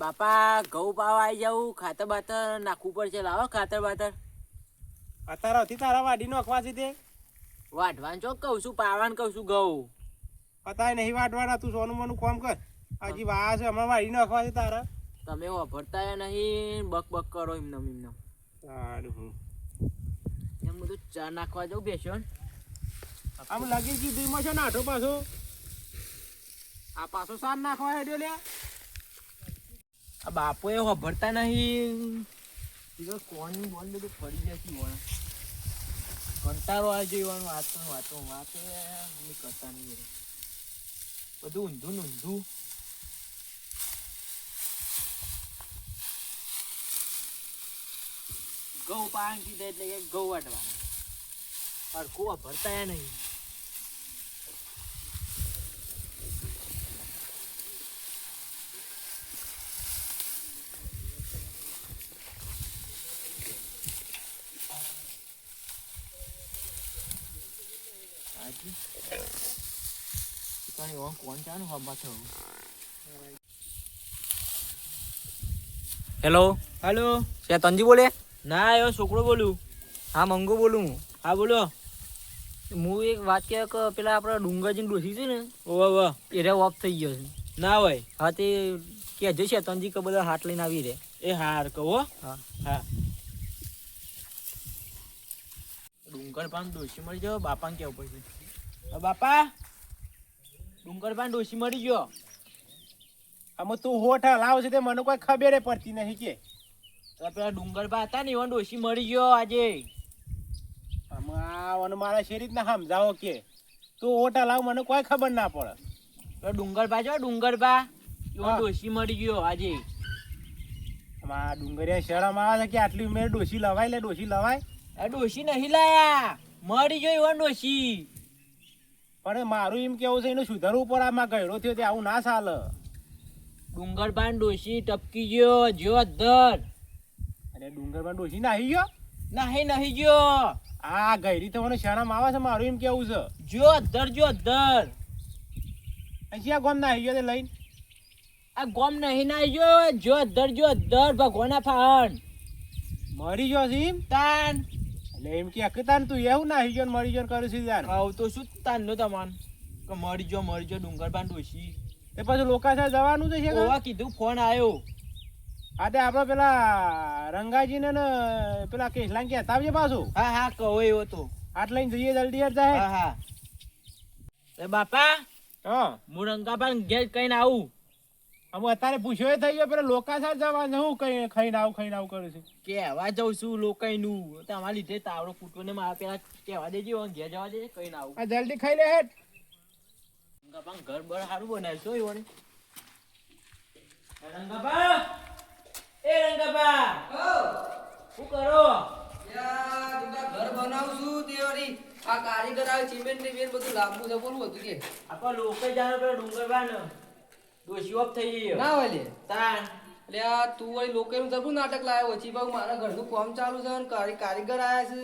બાપા ઘઉં પાવા આવી જાઉં ખાતર બાતર નાખવું પડશે. લાવો ખાતર બાતર. અત્યારે હતી તારા વાડી નોખવા છે તે વાઢવાન ચોક કહું છું પાવાન કહું છું ઘઉં. અત્યારે નહીં વાઢવાના તું સોનું મોનું કોમ કર. હજી વા છે હમણાં વાડી નોખવા છે તારા. તમે વાપરતા નહીં બક બક કરો એમને એમને સારું હું. એમ બધું ચા નાખવા જાઉં બેસો આમ લગી કીધું એમાં છે ને આઠો પાછો? આ પાછો સાર નાખવા હેડ્યો લે આ બાપો એ ભરતા નહીં. કોની બોલ બધું ફરી જતી વણ કંટાળો આવી જોવાનું વાતો વાતો વાતો. અમે કરતા નહીં. બધું ઊંધું ને ઊંધું. ગૌ પાણી એટલે ગૌ વાટવાના. હરખું વાપરતા નહીં. Ikaw yung કોણ છે ને હવા થયું હેલો. હેલો. છે તંજી બોલે? ના એવો છોકરો બોલું. હા મંગો બોલું હું. હા બોલો. હું એક વાત કે પેલા આપણા ડુંગરજીને ડોસી છે ને ઓવા વાહ એ ઓફ થઈ ગયો છે. ના હોય. હા તે કે છે શેતનજી કે બધા હાથ લઈને આવી રે એ હાર કહો હા. હા. ડુંગર પાન ડોસી મળી ગયો બાપાને કેવું પડશે? બાપા. ડુંગર પાન ડોસી મળી ગયો. આમાં તું હોઠ હલાવ છે તે મને કોઈ ખબર પડતી નહીં કે. તો પેલા ડુંગરભાઈ હતા ને એવા ડોસી મળી ગયો આજે. આમાં મારા શેરી ના સમજાવો કે તું હોઠ હલાવ મને કોઈ ખબર ના પડે. પેલા ડુંગર પા જો ડુંગર પા એવો. ડોસી મળી ગયો આજે. આમાં ડુંગરિયા શરમ આવે છે કે આટલી ઉમેર ડોસી લવાય લે ડોસી લવાય? ડોસી નહીં લાયા. મરી ગયો એવા ડોસી પણ મારું એમ કેવું છે એનું સુધારવું પડે આમાં ગયડો થયો તે આવું ના ચાલે. ડુંગરબાન ડોશી ટપકી ગયો જો દર અને ડુંગરબાન ડોશી નાહી ગયો? નાહી નહીં ગયો. આ ગયરી તો મને શરમ આવે છે મારું એમ કેવું છે. જો દર જો દર આ ગોમ નાહી ગયો તે લઈને? આ ગોમ નહીં નાહી ગયો જો દર જો દર ભગવાના ફાન. મરી ગયો છે એમ? તાન. એટલે એમ કે અકતાન તું એવું ના ગયો મરી ગયો કરું છું આવ તો શું તાન નો તમન? કે મરી જો મરી જો ડુંગર પાન ડોશી એ પછી લોકાસા જવાનું છે કે? ઓવા કીધું ફોન આવ્યો આ તે આપણે પેલા રંગાજીને ને પેલા કેસલાન કહેતા આવજે પાછું. હા હા કહો એવો તો. આટ લઈને જઈએ જલ્દી યાર હા જાય હા. એ બાપા હા. હું રંગાપાન ઘેર કઈને આવું. અમે અત્યારે પૂછ્યો થઈ ગયો પેલા લોકાસા જવા હું કઈ ખાઈને આવું ખાઈને આવું કરે છે. કેવા જાઉં છું લોકાઈનું. તમારા લીધે તાવડો ફૂટવો ને મારા પેલા કહેવા દેજો ઘેર જવા દે કઈને આવું. આ જલ્દી ખાઈ લે હેઠ. રંગાપાન ઘર બર સારું બનાવ્યું છો એવોને રંગાપા એ રંગાબા શું કરો? ઘર બનાવું છું તે આ કારીગર આવે સિમેન્ટ ને બેન બધું લાંબુ છે બોલવું હતું કે. આપણા લોકો જાણે પેલા ડુંગર ડોશી ઓફ થઈ ગઈ ના હોય લે. એટલે આ તું વળી લોકોનું તરફું નાટક લાવ્યો ઓછી ભાવ મારા ઘરનું કામ ચાલુ છે અને કારી- કારીગર આયા છે.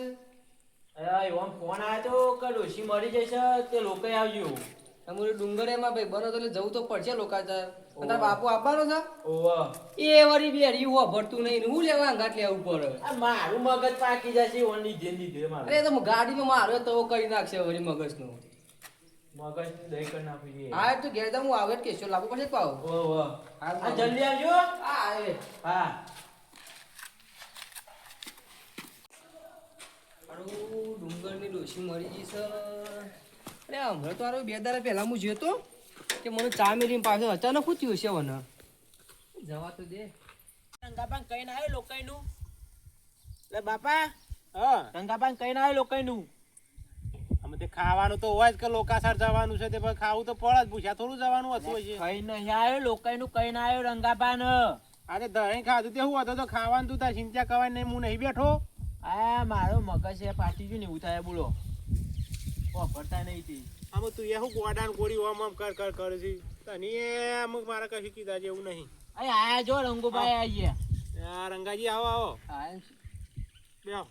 અરે એવો ફોન આવ્યો તો કે ડોશી મરી જશે તે લોકો આવજો. તમારે ડુંગર એમાં ભાઈ બનો તો એટલે જવું તો પડશે લોકો તાર બાપુ આપવાનો છે? ઓવા એ વળી બેડી હું ભરતું નહીં હું લેવા અંગાટ લેવું પડે મારું મગજ પાકી જશે ઓની લીધે દે મારે. અરે તો ગાડીમાં મારો તો કરી નાખશે વળી મગજનું. મગજ દહીં કરી નાખી દે હા તું ઘેર હું આવે જ કેશો લાગુ પડશે પાવ ઓવા હા, જલ્દી આવજો. હા આવે. હા. મારું ડુંગરની ડોશી મરી ગઈ છે. અરે હમણાં તો હારું બે દાડા પહેલા હું જોયો તો કે મને ચા મેરી પાસે અચાનક શું થયું છે મને જવા તો દે. રંગાપાન કઈ ના આવ્યો લોકાઈનું? લે બાપા હા. રંગાપાન કઈ ના આવ્યો લોકાઈનું? અમે તે ખાવાનું તો હોય જ કે લોકાસાર જવાનું છે તે પણ ખાવું તો પડે જ પૂછ્યા થોડું જવાનું હતું છે કઈ નહીં આવ્યો લોકાઈનું કઈ ના આવ્યો રંગાબાન આજે દહીં ખાધું તે હું હતો તો ખાવાનું તું તાર ચિંતા કરવાની નહીં હું નહીં બેઠો. આ મારો મગજ છે ફાટી ગયું ને એવું થાય બોલો. વાપરતા નહીં તી. આમ તું એ હું ગોડાન ગોળી ઓમ આમ કર કર કરે છે. તને એ અમુક મારા કશું કીધા છે એવું નહીં. અરે આયા જો રંગુભાઈ આઈ ગયા રંગાજી આવો આવો. બે છે.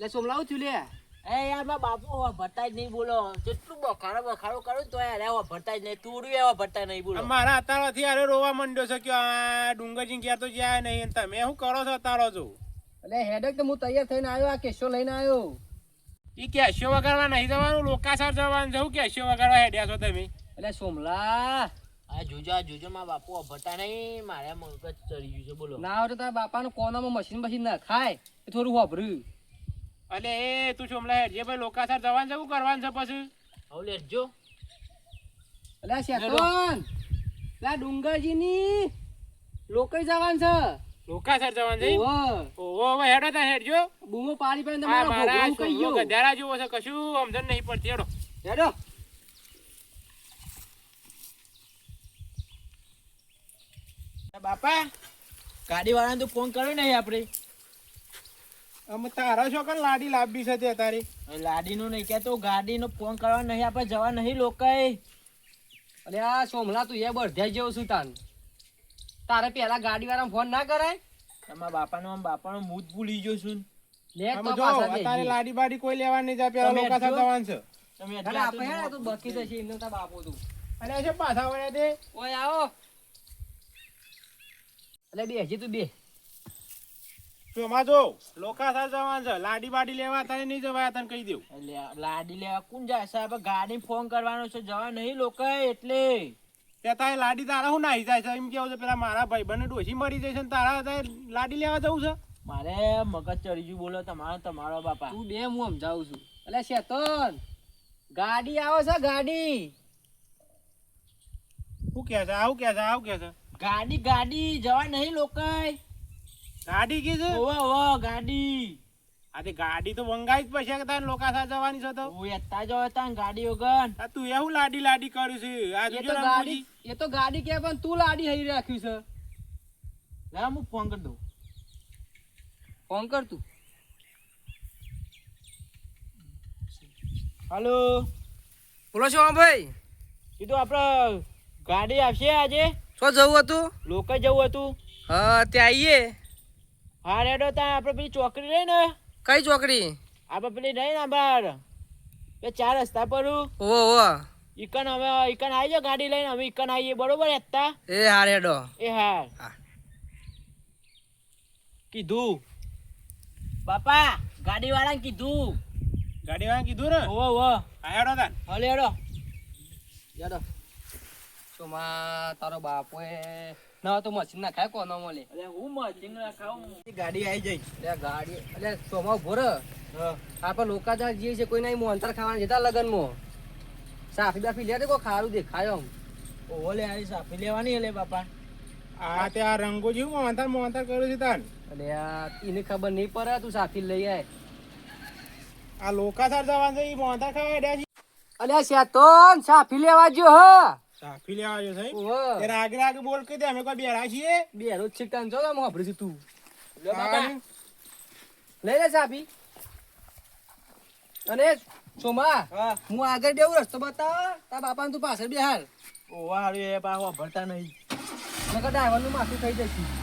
લે સોમલાવું થયું લે. એ યાર મા બાપુ વાપરતા જ નહીં બોલો. કેટલું બખાડો બખાડો કરું તો યાર એ વાપરતા જ નહીં. તુરું એવા વાપરતા નહીં બોલો. મારા અત્યારથી અરે રોવા માંડ્યો છે કે આ ડુંગરજી ક્યાં તો જાય નહીં તમે શું કરો છો અતારો છો? એટલે હેડક તો હું તૈયાર થઈને આવ્યો આ કેશો લઈને આવ્યો. ઈ કેશો વગાડવા નહીં જવાનું લોકાસર જવાનું જવું કેશો વગાડવા હેડ્યા છો તમે? એટલે સોમલા આ જોજો આ જોજો મારા બાપુ વાપરતા નહીં. મારે મગજ ચડી ગયું છે બોલો. ના આવે તો તારા બાપાનું કોનામાં મશીન મશીન ના ખાય. એ થોડું વાપર્યું અલે એ તું ચોમલા હેડજે ભાઈ લોકાસર જવાનું જવું કરવાનું છે પછી? હવે લેજો અલે શેતોન. પેલા ડુંગરજીની લોકઈ જવાનું છે. લોકાસર જવાનું છે ઓહો. ઓહો હવે હેડો તા હેડજો. બૂમો પાડી પાડીને તમારો તમારા મારા ભોગવું કહી ગયો? ગધાડા જેવો છે કશું સમજણ નહીં પડતી હેડો. હેડો. બાપા ગાડી વાળાને તો ફોન કર્યો નહીં આપણે. અમે તારા છોકરા લાડી લાવવી છે તે તારી. નું નહીં કેતો ગાડી નો ફોન કરવા નહીં આપણે જવા નહીં લોકો અરે આ સોમલા તું એ બળધ્યા જેવો છું તાન. તારે પેલા ગાડી વાળા ફોન ના કરાય? તમારા બાપાનો આમ બાપાનો મૂત ભૂલી ગયો છું. લે તો જો પાછા તારી લાડી બાડી કોઈ લેવા નહીં જાય પેલા લોકો સાથે જવાનું છે. તમે એટલે આપણે હે આ તો તો બકી જશે એમને તાર બાપો તું. અરે છે પાછા વળ્યા તે. ઓય આવો. એટલે બે હજી તું બે. ચોમાં જો લોકાસર જવાનું છે લાડી બાડી લેવા તને નહીં જવાય તને કહી દઉં. લે- લાડી લેવા કોણ જાય? સાહેબ ગાડી ફોન કરવાનો છે જવા નહીં લોકાએ એટલે. ત્યાં તારે લાડી તારા હું નાહી જાય છે? એમ કેવું છે પેલા મારા ભાઈ બંને ડોસી મરી જાય છે ને તારા તારે લાડી લેવા જવું છે? મારે મગજ ચડી બોલો તમારો તમારો બાપા. તું બે હું સમજાવું છું. એટલે શેતન ગાડી આવે છે ગાડી. શું કે છે? આવું કે છે આવું કે છે. ગાડી ગાડી જવા નહીં લોકાએ ગાડી કી છે? ઓવા ઓવા ગાડી. આ તે ગાડી તો વંગાઈ જ પછી કે તારે લોકાસર જવાની છે તો? હું એતા જ હતા ગાડી ઓગન આ તું એવું લાડી લાડી કર્યું છે? આ એ તો ગાડી એ તો ગાડી કે પણ તું લાડી હઈ રાખ્યું છે. લા હું ફોન કરી દઉં. ફોન કર તું. હાલો. બોલો છો ભાઈ. કીધું આપણે ગાડી આવશે આજે? શું જવું હતું? લોકો જવું હતું? હા ત્યાં આવીએ હા રેડો ત્યાં આપણે પેલી ચોકડી રહી ને. કઈ ચોકડી? આપણે પેલી રહી ને બાર એ ચાર રસ્તા પર ઓ ઓ. ઇકન અમે ઇકન આવી જાઓ ગાડી લઈને અમે ઇકન આવીએ બરોબર હતા એ હાર હેડો એ હા. હા. કીધું. બાપા ગાડી વાળા કીધું. ગાડી વાળા કીધું ને? ઓ ઓ. આ હેડો તાન હલે હેડો. હેડો. શું તારો બાપો એ ના તો મશીન ના ખાય કોનો મળે. અરે હું મચિંગ ખાઉં. ગાડી આવી જઈ. એટલે ગાડી એટલે ચોમા ઊભો રહે. લોકા જા જઈએ છે કોઈ નહીં મોહનતાર ખાવાના જતા લગનમાં. સાફી બાફી લે કોઈ ખારું દેખાય આમ. ઓવો લે આવી સાફી લેવાની હલે બાપા. આ તે આ રંગોજી હું મોહનતાર મોહનતાર કર્યું છે તાન. એટલે આ એને ખબર નહીં પડે તું સાફી લઈ આય. આ લોકાસર જવાનું છે ઈ મોહનતાર ખાવા અલ્યા શેતોન સાફી લેવા જો હ. સાફી લેવા આવ્યો છે ઓહો. તે રાગે રાગે બોલ કે દે અમે કોઈ બેરા છીએ. બે રોજ છીકતાન જો આમ વાપરી છે તું. લે બાપા. લઈ લે સાફી અને સોમા હા. હું આગળ બેવું રસ્તો બતાવ. તા બાપાને તું પાછળ બેહાર ઓવા હારું એ બા ભરતા નહીં. નકર ડ્રાઈવરનું માથું થઈ જશે.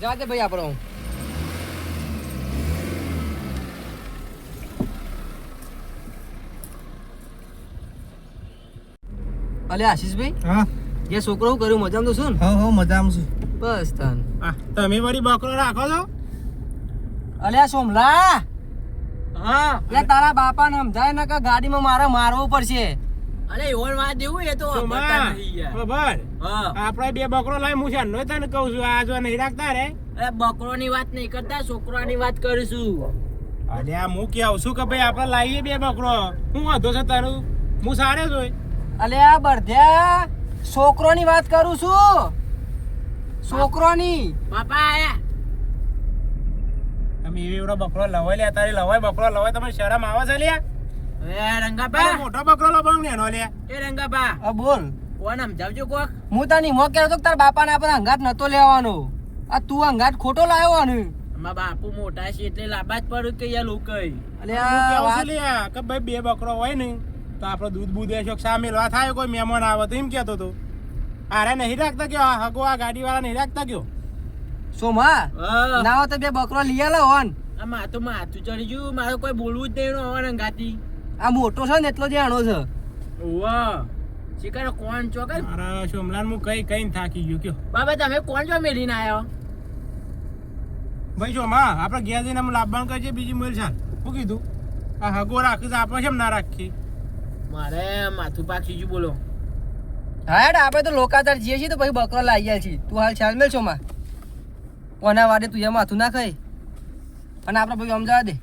જા ભાઈ આપણો. અલે આશીષભાઈ હા. એ છોકરો કર્યું મજામાં તો શું હા હા મજામાં છું. બસ તન. તમે વળી બકરો રાખો છો? અલ્યા સોમલા હા. એટલે તારા બાપા ને સમજાય ને કે ગાડીમાં મારે મારવું પડશે. અરે એવોન વાત દેવું એ તો ભરતા નહીં યાર ખબર? હા આપણે બે બકરો લાવી હું છે નો તને કહું છું આ જો નહીં રાખતા રે. અરે બકરોની વાત નહીં કરતા છોકરાની વાત કરીશું. અરે આ હું કે છું કે ભાઈ આપણે લાવીએ બે બકરો. હું વાંધો છે તારું? હું સારે જોઈ અલે આ બરધ્યા છોકરો ની વાત કરું છું. છોકરોની. બાપા આયા. તમે એવી એવડો બકરો લવાય લે તારે લવાય બકરો લવાય તમે શરમ આવે છે લ્યા? એ રંગાબા મોટો બકરો લવાંગ ને એનો લે એ રંગાબા બોલ. કોણ સમજાવજો કોક. હું તને મો કહેતો તાર તારા બાપાને આપણે અંગાત નતો લેવાનો. આ તું અંગાત ખોટો લાવ્યો આને. અમારા બાપુ મોટા છે એટલે લાંબા જ પડું કે યાર લોકો અલે આ કેવું વાત છું કે ભાઈ બે બકરો હોય ને તો આપણે દૂધ બૂધ કે સામે લેવા થાય કોઈ મહેમાન આવે તો એમ કહેતો તો. આરે નહીં રાખતા આ હગો આ ગાડી વાળા નહીં રાખતા કયો? સોમા હા. ના તો બે બકરો લઈ આલો હોન. આ માથું માથું ચડી ગયું મારે કોઈ બોલવું જ નહીં હોવા ગાતી આ મોટો છે ને એટલો જ આણો છે. વાહ શિકાર કોણ છો કઈ મારા સોમલાન હું કઈ કઈ થાકી ગયો કયો. બાબા તમે કોણ છો મેલીને આવ્યો ભાઈ સોમા આપણે ગયા જઈને અમે કરીએ બીજી મેલ ચાલ હું કીધું આ હગો રાખી તો આપણે કેમ ના રાખીએ? મારે માથું પાકી ગયું બોલો. હા હેડ આપણે તો લોકાતાર જઈએ છીએ તો પછી બકરો લાવી ગયા છીએ. તું હાલ ચાલ મેલ સોમા કોના વાડે તું એ માથું ના ખાઈ અને આપણે પછી સમજાવા દે.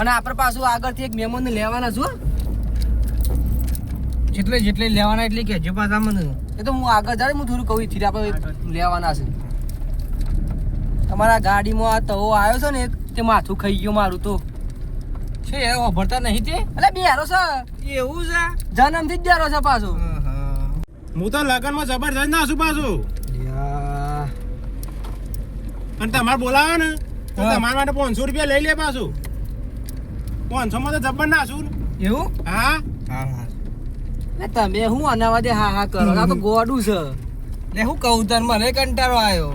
અને આપણે પાછું આગળથી એક મહેમાનને લેવાના છું હો. જેટલે જેટલે લેવાના એટલે કહેજો પાછા મને. એ તો હું આગળ જાય હું થોડું કહું થી આપણે લેવાના છે. તમારા ગાડીમાં આ તવો આવ્યો છે ને તે માથું ખાઈ ગયો મારું તો. છે એ વાપરતા નહીં તે? એટલે બેરો છે. એવું છે? જન્મથી જ બેરો છે પાછો. હું તો લગનમાં જબરજસ્ત ના છું પાછું. અને તમારે બોલાવો ને. તો તમારા માટે પાંચસો રૂપિયા લઈ લે પાછું. પાંચસો માં તો જબર ના છું એવું? હા. હા તમે હું અનાવા દે હા હા કરો? આ તો ગોડું છે. લે હું કહું તને મને કંટાળો આવ્યો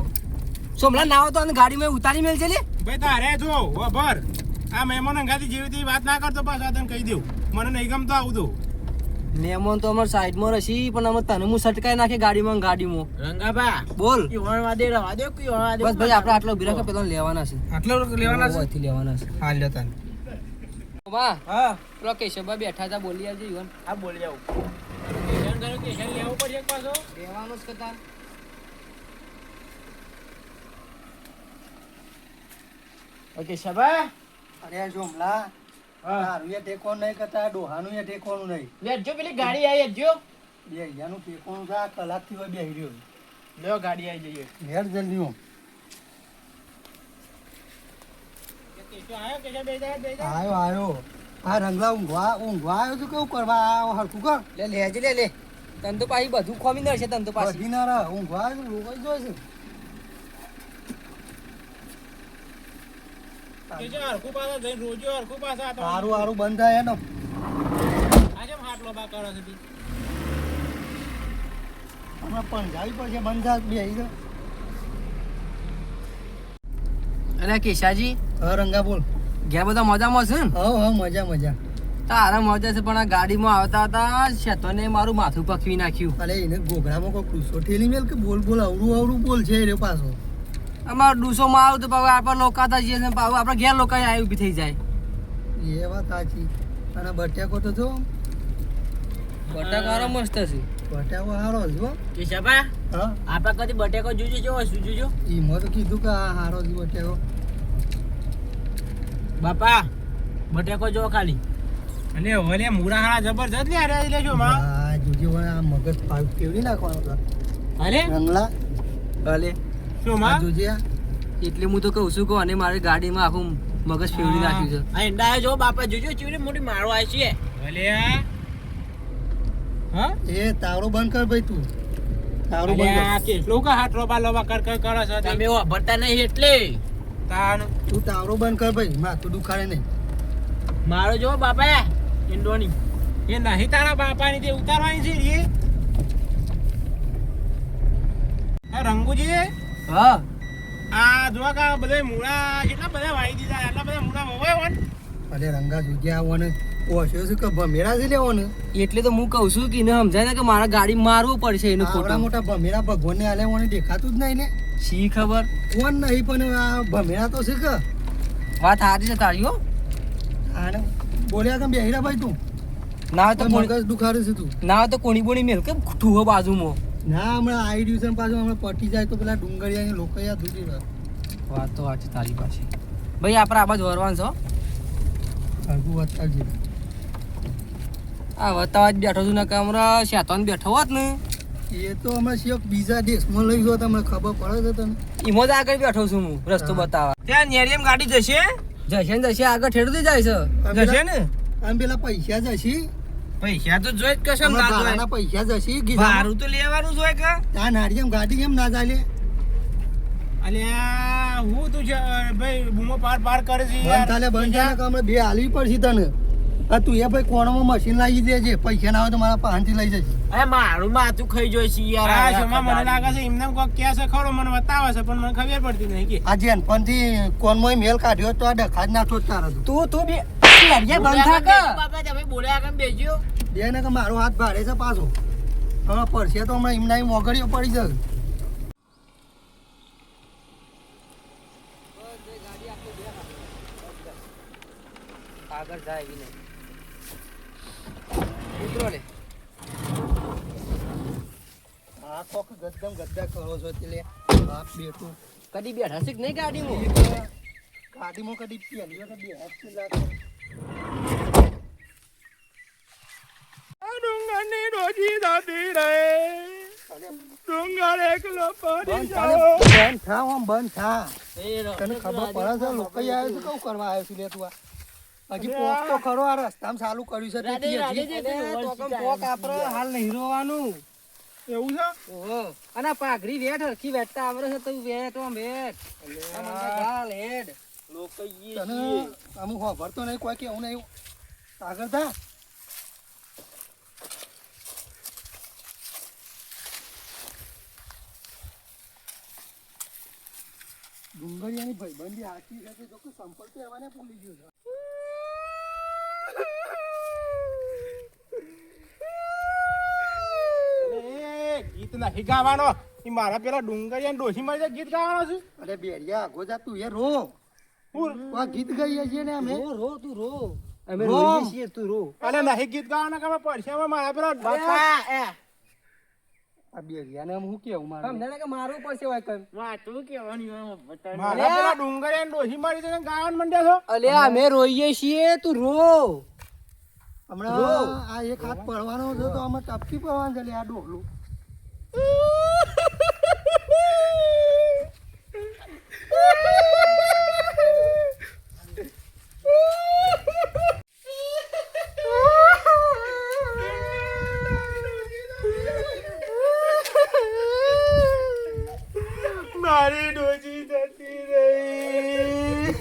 સોમલા ના હોય તો અને ગાડીમાં ઉતારી મેલ છે લે. ભાઈ તારે જો વભર આ મહેમાન અંગાથી જેવી તેવી વાત ના કરતો પાછા તને કહી દઉં. મને નહીં ગમતો આવું તો. મહેમાન તો અમાર સાઈડમાં રસી પણ અમે તને હું સટકાઈ નાખે ગાડીમાં ગાડીમાં. રંગાબા. બોલ. ઈવણ દે રવા દે કે વણવા દે બસ ભાઈ આપણે આટલો રાખો પેલા લેવાના છે. આટલો લેવાના છે? લેવાના છે. હાલ તને. માં હા. પેલો કેશવભાઈ બેઠા હતા બોલી આવજો ઈવન આ બોલ જાવ લેવું પડશે પાછો. લેવાનો જ કતા ઓકે શબા અરે જોમલા હા. તારું એ ટેકોનું નહીં કરતા ડોહાનું એ ટેકોનું નહીં. બેઠજો પેલી ગાડી આવી જજો બે અહીંયાનું ટેકોનું છે આ કલાકથી હોય બેહી રહ્યો. લ્યો ગાડી આવી જઈએ. ઘેર જલ્દી હું આવ્યો આવ્યો આ રંગલા ઊંઘવા ઊંઘવા આવ્યો છું કેવું કરવા આવ્યો હરખું કર. લે લેજે લે લે. તન તો પાછી બધું ખોમી નડશે તન તો પાછી. બધી ના રહે. ઊંઘવા આવ્યો છું રોકાઈ જોઈ છે. સારું સારું બંધ થાય એનો આ જેમ હાટલો બા કરે છે બી. હમણાં પંજાબી પડશે બંધ થાય બેહી ગયો અરે કેશાજી હા રંગા બોલ. ઘેર બધા મજામાં છે ને? હા હા મજા મજા. તારા મજા છે પણ આ ગાડીમાં આવતા હતા શેતોને મારું માથું પકવી નાખ્યું. અરે એને ગોગડામાં કોઈ ડૂસો ઠેલી મેલ કે બોલ બોલ અવરું અવરું બોલ છે એ પાછો? અમાર ડૂસો માં આવું તો પાછું આપણે લોકાતા જઈએ ને પાછું આપણે ઘેર લોકો આવી ઊભી થઈ જાય. એ વાત સાચી. અને બટાકો તો જો. બટાકારો મસ્ત છે. બટાકો હારો છે હો. કે શબા હા. આપા કદી બટેકો જોજો જો શું જોજો? એમાં તો કીધું કે આ સારો છે બટાકો. બાપા બટેકો જો ખાલી. અને વલે મુરાહાણા જબરજસ્ત લે અરે લેજો માં. હા જોજો આ મગજ પાવ કેવડી નાખવાનો અરે? રંગલા. અલે. શું માં? જોજે એટલે હું તો કહું છું કે અને મારી ગાડીમાં આખું મગજ ફેવડી નાખ્યું છે. આ ઈંડા જો બાપા જોજો ચીવડી મોટી મારો આવી છે. ભલે આ? હા? એ તારો બંધ કર ભાઈ તું. તારો બંધ કર. કેટલું કા હાટલો રોબા લોબા કર કર કરો છો. તમે ભરતા નહીં એટલે. તાન. તું તાવડો બંધ કર ભાઈ માથું દુખાડે નહીં. મારો જો બાપા ઇન્ડોની એ નહીં તારા બાપાની તે ઉતારવાની છે એ આ રંગુજી હા. આ જો કા બધા મૂળા કેટલા બધા વાઈ દીધા એટલા બધા મૂળા વવાય વન અરે રંગા જોજે આવવાને ઓછો છે કે ભમેરા છે લેવાનો એટલે તો હું કહું છું કે એને સમજાય ને કે મારા ગાડી મારવું પડશે એનું આવડા મોટા ભમેરા ભગવાનને આલે મને દેખાતું જ નહીં ને. શી ખબર? કોણ નહીં પણ આ ભમેરા તો શીખ વાત સાચી છે તારી હો. આને બોલ્યા કે બેહીરા ભાઈ તું. ના તો કોણી મગજ દુખાડે છે તું. ના તો કોણી બોણી મેલ કે ઠૂહો બાજુમાં. ના હમણાં આવી રહ્યું છે પાછું હમણાં પટી જાય તો પેલા ડુંગળિયા લોકો યાદ દૂધી વાત તો સાચી તારી પાસે ભાઈ આપણે આ બાજુ વરવાન છો હરકું વધતા જ આ વતાવા જ બેઠો છું ને કમરા શેતોન બેઠો હોત ને એ તો અમે શિવક બીજા દેશમાં લઈ ગયો તમને ખબર પડે છે તને? એમાં જ આગળ બેઠો છું હું રસ્તો બતાવવા. ત્યાં નેરિયમ ગાડી જશે? જશે ને જશે આગળ ઠેડતી જાય છે. જશે ને? આમ પેલા પૈસા જશે. પૈસા તો જોઈ જ કશો ના ભાડાના પૈસા જશી. ભાડું તો લેવાનું જોઈ હોય કે? આ નારિયેમ ગાડી કેમ ના ચાલે? અલ્યા હું તું છે ભાઈ બૂમો પાર પાર કરે છે બંધ થાલે બંધ થાલે હમણાં બે હાલવી પડશે તને. આ તું એ ભાઈ કોણમાં મશીન લાવી દેજે પૈસા ના આવે તો મારા પાસેથી લઈ જજે. અરે મારું માથું ખાઈ જોઈ છે યાર. હા આ શોમાં મને લાગે છે એમને કોક કહે છે ખરો મને બતાવે છે પણ મને ખબર પડતી નહીં કે. આ જેનપણથી કોણમાં મેલ કાઢ્યો તો આ ડખા જ નાખો જ તારે તું. તું બે બંધ બોલ્યા થા આગળ બેસજો બાપા, તમે બોલ્યા કેમ બેજ્યો બે ને કે મારો હાથ ભાડે છે પાછો. હવે પડશે તો હમણાં એમના એમ વગડ્યો પડી જશે. આગળ જાય એવી નહીં? લે આ કોક ગદ્દમ ગદ્દા કરો છો એટલે બાપ બેટું કદી બેઠા છે નહીં ગાડીમાં? ગાડીમાં કદી પહેલી વખત બે હાથ લાગે. આ ડુંગરની ડોજી દાદી રે. ડુંગર એકલો પડી બંધ થા બંધ થા. તને ખબર પડે છે લોકો આવ્યો છે કઉ કરવા આવ્યો છું લે તું આ? હજી પોક તો ખરો આ રસ્તામાં ચાલુ કર્યું છે. પોક આપડે હાલ નહીં રોવાનું. એવું છે? ઓહો. અને પાઘરી વેટ વેઠ હરખી વેઠતા આવડે છે તું વેઠ આમ વેઠ. હાલ હેડ. લોકો તને અમુક વાપરતો નહીં કોઈ કેવું નહીં. આગળ થા. ડુંગળિયાની ભાઈબંધી આખી સાથે જો કોઈ સંપર્ક કરવાને ભૂલી ગયો છે. ગીત નથી ગાવાનો. એ મારા પેલા ડુંગરિયા ડોસી મારી ગીત ગાવાનો છે. અરે બેરિયા આગો જા તું એ રો. હું આ ગીત ગાઈએ છીએ ને અમે. રો રો તું રો. અમે રો. રોઈએ છીએ તું રો. અરે નહીં ગીત ગાવાના કે પરસ્યામાં મારા પેલા બાપા, એ, આ બેરિયાને હું કેવું મારે? સમજાને કે મારવું પડશે હોય કઈ વાતું કહેવાની હોય, મારા પેલા ડુંગરિયા ડોસી મારી છે ગાવાનું મંડ્યા છો? અલ્યા અમે રોઈએ છીએ તું રો. હમણાં આ એક હાથ પડવાનો છે તો આમાં ટપકી પડવાનું છે લે આ ડોહલું. મારી ડોસી જતી રહી.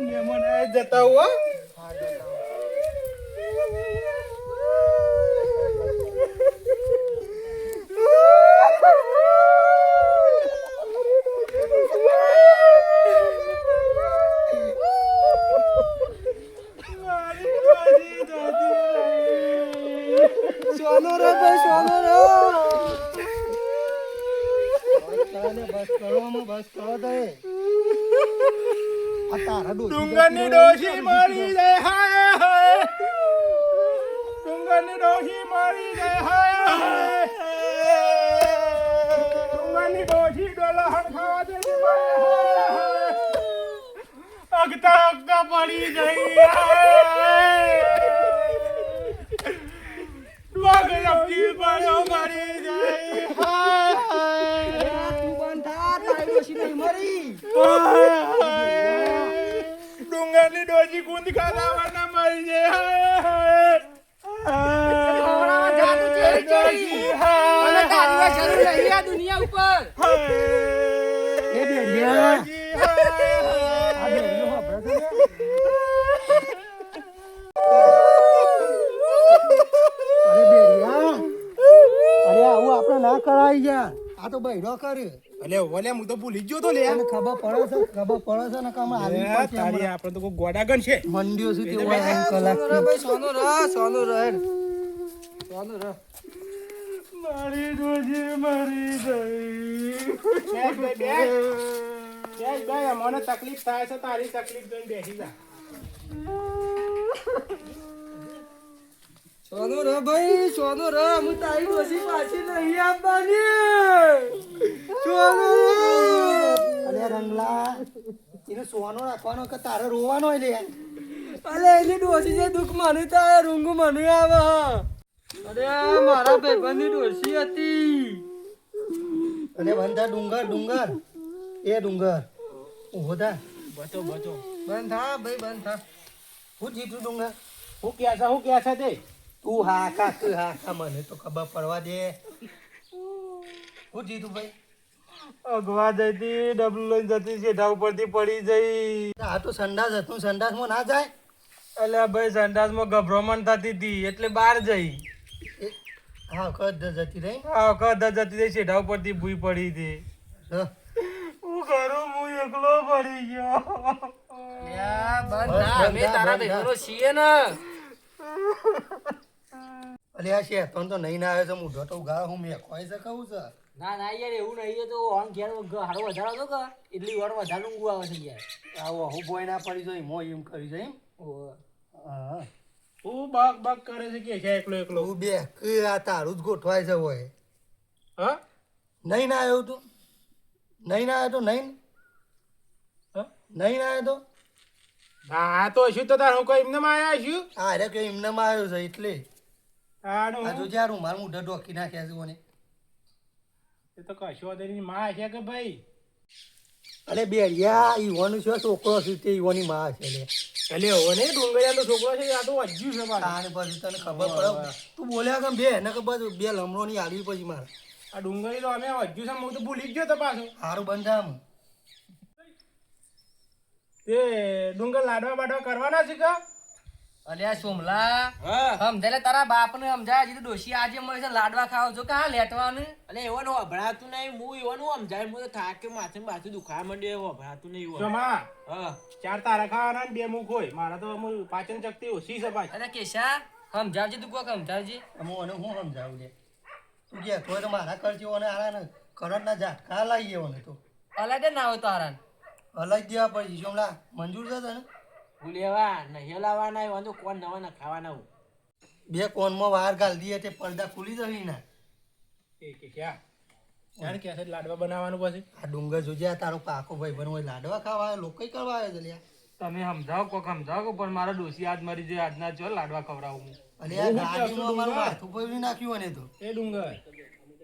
મહેમાન જતા હુઆ મારી ડોસી જતી રહી સોનો રો ભાઈ સોનો રો બસ કરો ને બસ કરો આમાં બસ કરો તો એ. આ તારા ડોશી ડુંગરની જતી રહી ડોશી મરી જાય હાય હાય ડુંગરની ડોશી મરી જાય હાય હાય ડુંગરની ડોશી ડોલહણ ખાવા દે છે હાય હાય અગતા અગતા પડી ગઈ હાય ડુંગર અબકી પડ્યો મરી જાય હાય હાય તું બંધ થા તારી ડોશી નહીં મરી ડુંગરની ડોજી ગુંદ ખાધાવાના મરી જાય દુનિયા ઉપર એ બેરિયા આ બેરિયો વાપરે છે ને? અરે બેરિયા અરે આવું ગયા આ તો બૈરો કર્યો અલે ઓલે હું તો ભૂલી ગયો તો લે. ખબર પડે છે? ખબર પડે છે ને કામ આવી તારી આપણે તો કોઈ ગોડાગન છે. મંડ્યો સુધી ઓય એમ કલાક સોનો રો સોનો રો સોનો રો સોનો રો મારી ડોજી મરી ગઈ મને તકલીફ થાય છે તારી તકલીફ જોઈને બેસી જા. સોનો રો ભાઈ સોનો રો હું તારી ડોશી પાછી નહીં આપવાની સોનો અરે રંગલા એને સોનો રાખવાનો કે તારે રોવાનો લે? અલે એની ડોસી જે દુઃખ મને થાય રૂંગું મને આવે. અરે મારા ભાઈબંધની ડોશી હતી. અને બંધા ડુંગર ડુંગર. એ ડુંગર. ઊભો થા. બચો બચો બંધ થા ભાઈ બંધ થા. હું જીતું ડુંગર. હું ક્યાં છે હું ક્યાં છે તે? તું હા કા તું હા કા મને તો ખબર પડવા દે. હું જીતું ભાઈ? અગવા જઈતી ડબલું લઈને જતી શેઠા ઉપરથી પડી જઈ. આ તો સંડાસ હતું સંડાસમાં ના જાય? એટલે ભાઈ સંડાસમાં ગભરામણ થતી હતી એટલે બહાર જઈ. હા કદ જતી રહી. આ દસ જતી રહી શેઠા ઉપરથી ભૂઈ પડી હતી. હું. કરું હું એકલો પડી ગયો. અમે તારા. ભેગો છીએ ને. અલે આ શેતોન તો નહીં ના આવ્યો છે મૂઢો તો ઉગાડો હું મેં ખોઈ શકું છે. ના ના યાર એવું નહીં એ તો ઓન ઘેર હારો વધારો તો કે એટલી વાર વધારે ઊંઘ આવે છે યાર. આવો હું બોય ના પડી જોઈ મો એમ કરી જોઈ. હા. હું બક બક કરે છે કે છે એકલો એકલો? હું બે કે આ તારું જ ગોઠવાય છે હોય. હા? નહીં ના આવ્યો તું? નહીં ના આવ્યો તો નહીં? હા? નહીં ના આવ્યો તો? હા તો શું તો તાર હું કોઈ એમને આયા છું? આ અરે કે એમને માં આવ્યો છે એટલે. આ જોજે આ રૂમાલ મૂઢો ઢોકી નાખ્યા છે કોને એ તો કશો માં છે કે ભાઈ? અરે બેડિયા ઈવાનું છે છોકરો છે તે ઈવાની માં છે લે. એટલે એવો ને છોકરો છે આ તો અજ્જુ છે પાછો. આને પછી તને ખબર પડે. તું બોલ્યા કેમ બે ને ખબર બે લમણો ની આવી પછી મારે. આ ડુંગળી તો અમે હજુ છે હું તો ભૂલી જ ગયો તો પાછો. સારું બંધામ તે ડુંગર લાડવા બાડવા કરવાના છે કે? અલ્યા સોમલા સમજાય તારા તારા બાપને સમજાય હજી તો ડોશી આજે મળે છે લાડવા ખાવ. છો કે હા લેટવાનું. એવો નો વભરાતું નહીં હું એવાનું સમજાય. હું તો થાકે માથે ને માથું દુખાવા માંડ્યું વભરાતું નહીં જો હા. ચાર તારા ખાવાના ને બે મુખ હોય. મારા તો હું પાચન શક્તિ ઓછી છે પાછી અરે કેશા સમજાવજે તું કોક સમજાવજે. હું અને હું સમજાવું લે? તું કે તો મારા કરજો અને આના ને કરંટ ના ઝાટકા લાવી ગયો ને તો અલગ ના હોય તો હારાન. અલગ દેવા પડશે. સોમલા મંજૂર છે તને? ભૂલેવા નહીં લાવવાના એવાનું તો કોણ નવા ના ખાવાના હું બે કોનમાં વાર ગાલ દઈએ તે પડદા ખુલી જવી ના એ કે ક્યાં? ક્યારે કે છે? લાડવા બનાવવાનું પછી? આ ડુંગર જોજે આ તારો પાકો ભાઈ બન હોય લાડવા ખાવા આવે લોકો કરવા આવે છે લ્યા. તમે સમજાવો કોક સમજાવો પણ મારો ડોસી આજ મરી જાય આજના ચો લાડવા ખવડાવું હું. અને આ ગાડીમાં મારું માથું પડી નાખ્યું અને તો. એ ડુંગર.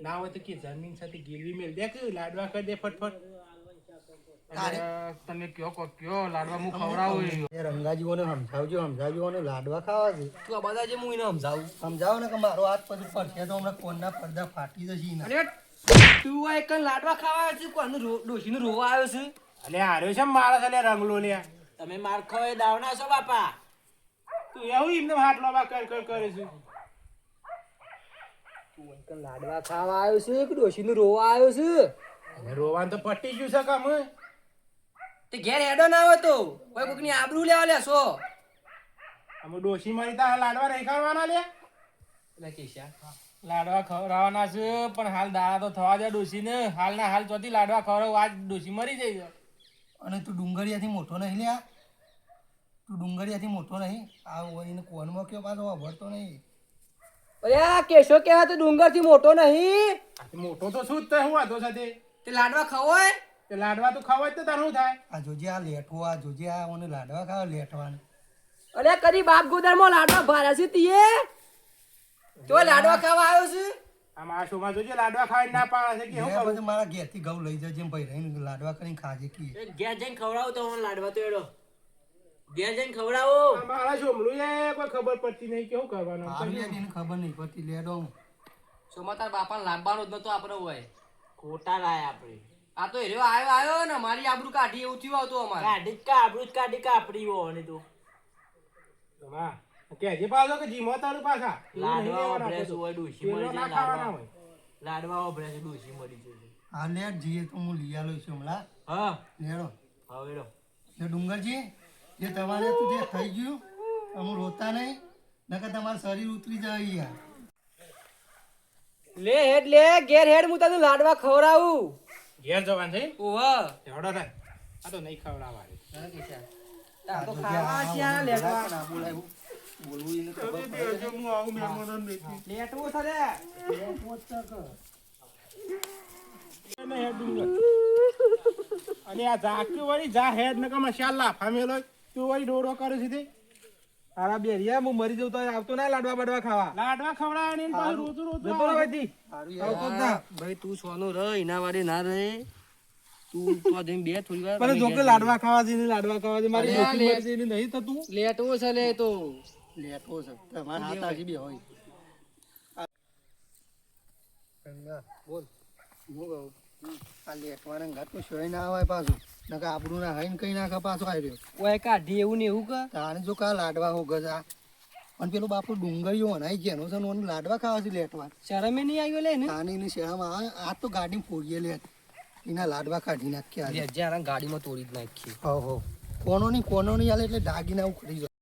ના હોય તો કે જમીન સાથે ગીરવી મેળ દે કે લાડવા કરી દે ફટફટ. તમે કયો કો કયો લાડવા હું ખવડાવું એ રંગાજીઓને સમજાવજો સમજાવજો લાડવા ખાવા છે. તું આ બધા જે હું એને સમજાવું? સમજાવો ને કે મારો હાથ પછી પડશે તો હમણાં કોણના પડદા ફાટી જશે ને અરે તું આ એક લાડવા ખાવા આવ્યો છે? કોનું ડોશીનું રોવા આવ્યો છે? અલે આર્યો છે મારા છે રંગલો ને તમે માર ખાઓ એ દાવના છો બાપા? તું એવું એમને હાટલો બા કર કર કરે છે. લાડવા ખાવા આવ્યો છે? કે ડોશીનું રોવા આવ્યો છે? અને રોવાનું તો પટી ગયું છે કામ તે ઘેર હેડો ના હોય તો. કોઈ કોકની આબરૂ લેવા લેશો અમે ડોશી મારી તા લાડવા નહીં ખાવાના લે. એટલે કેશા લાડવા ખવડાવવાના છે પણ હાલ દાડા તો થવા દે ડોશીને. હાલ ના હાલ ચોથી લાડવા ખવડાવ આજ ડોશી મરી જઈ છે. અને તું ડુંગળિયાથી મોટો નહીં લ્યા. તું ડુંગળિયાથી મોટો નહીં. આ વહીને કોનમાં કયો પાછો અભડતો નહીં. અરે કેશો કેવા તો ડુંગરથી મોટો નહીં. તો મોટો તો શું જ થાય હું વાંધો સાથે. તે લાડવા ખવાય તે લાડવા તો ખાવા જ તો તારું થાય? આ જોજે આ લેઠો આ જોજે આ ઓને લાડવા ખાવા લેઠવાને. અરે કરી બાપ ગોદરમાં લાડવા ભારા છે તીએ તો લાડવા ખાવા આવ્યો છે? આ શોમાં જોજે લાડવા ખાવા ના પાડે છે કે હું કરું મારા ઘેરથી ઘઉં લઈ જજે એમ ભાઈ રહીને લાડવા કરીને ખાજે કી. ઘેર જઈને ખવડાવો તો હું લાડવા તો એડો. ઘેર જઈને ખવડાવો. આ મારા શોમલું એ કોઈ ખબર પડતી નહીં કેવું કરવાનું ખબર નહીં પડતી લેડો. સોમાં તાર બાપા લાંબાનો જ નતો આપણો હોય. ખોટા લાયા આપણે આ તો એરો આવ્યો આવ્યો ને મારી આબરૂ કાઢી એવું થયું આવતું અમારે. કાઢી જ કા આબરૂ જ કાઢી કાપડી હોવાની તો. હા કહેજે પાછો કે જીમો તારું પાછા? લાડવા પાછું. હોય ડોશી પેલો જાય લાડવા. હોય. લાડવા વભરે છે મળી જાય આ લેટ જીએ તો હું લઈ આલો છું હમણાં. હા. લેડો. હા લેડો એ ડુંગરજી જે તમારે તું જે થઈ ગયું અમુ રોતા નહીં નકર તમારું શરીર ઉતરી જાય યાર લે હેડ લે ઘેર હેડ હું તને લાડવા ખવડાવું. ઘેર જવાનું છે ઓહ. હેડો ને આ તો નહીં ખવડાવવાની. આ તો ખાવા છે કે ના બોલાય બોલવું ખબર પડે હું આવું મહેમાનોને બેઠી. લેટવું છે રે. અને હેડ અને આ ઝાક્યું વળી જા હેડ ને કમા શાલ લાફા તું વળી ડોરો કરે છે તે તારા બેરિયા હું મરી જઉં તો આવતો ના લાડવા બાડવા ખાવા. લાડવા ખવડાવે ને પાછું રોતું રોતું જતો રહે આવે. આવતો ના. ભાઈ તું સોનું રહ એના વાડે ના રહે. તું તો જઈને બે થોડી વાર પણ જો કે લાડવા ખાવા જઈને લાડવા ખાવા જઈને મારી જોખી આ ડોશી મરી જઈને નહીં થતું. લેટો છે લે તો લેટો છે. તમારે હાથ આજી બે હોય. બોલ. હું કહું આ લેટવાને ઘાટનું સોય ના આવે પાછું. નકા આપણું ના હાઈને કઈ નાખે પાછો આવ્યો ઓય કાઢી એવું ને એવું કે? તાણે જો કા લાડવા હો ગજા પણ પેલું બાપુ ડુંગળીઓ હનાઈ ગયા છે ને ઓને લાડવા ખાવા છે લેટવા શરમે નહીં આવ્યો લે ને? તાની ની શેણામાં આ આ તો ગાડી ફોડીએ લે. એના લાડવા કાઢી નાખ્યા જ્યારે ગાડીમાં તોડી જ નાખી હો હો કોનો ની કોનો ની આલે એટલે દાગીના ઉખડી જાય.